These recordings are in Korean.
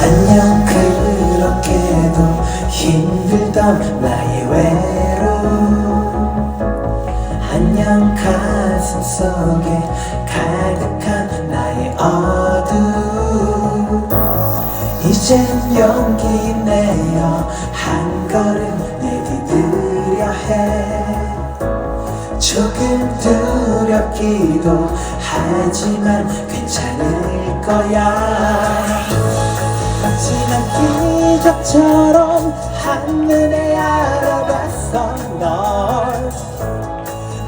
안녕 그렇게도 힘들던 나의 외로움 안녕 가슴 속에 가득한 나의 어둠 이젠 용기 내어 한 걸음 내디디려 해. 조금 두렵기도 하지만 괜찮을 거야. 기적처럼 한눈에 알아봤어 널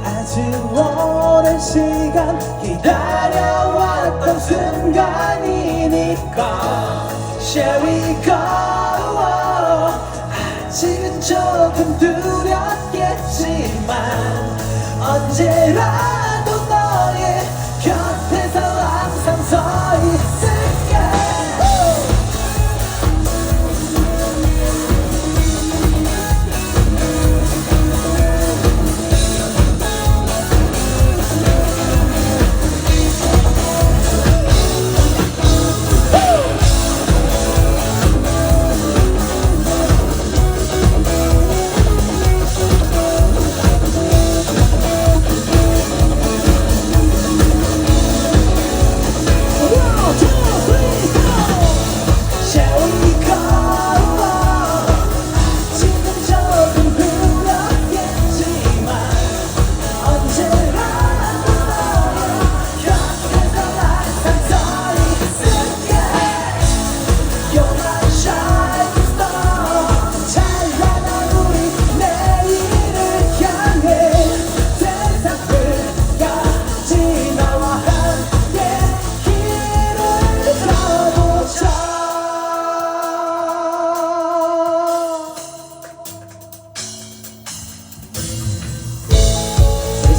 아주 오랜 시간 기다려왔던 순간이니까 Shall we go? 아직은 조금 두렵겠지만 언제라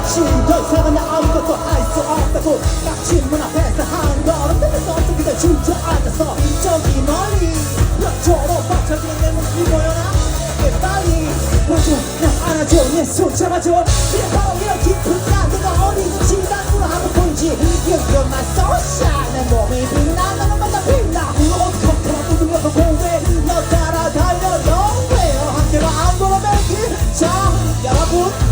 알았지 더 이상은 나 아무것도 할 수 없다고 딱 질문 앞에서 한 걸음 내면서 어떻게 주저앉아서 저기 멀리 벽처럼 박혀진 내 모습이 보여나 내 빨리 보여줘 날 안아줘. 내 손 잡아줘. 그래 바로 이런 깊은 난 내가 어디서 진단으로 하고 보이지. You're my sunshine 내 몸이 빛나 너는 맨날 빛나. 어떻게 두들려서 공부해 너 따라 달려 너왜 함께로 안 돌아매기 자 여러분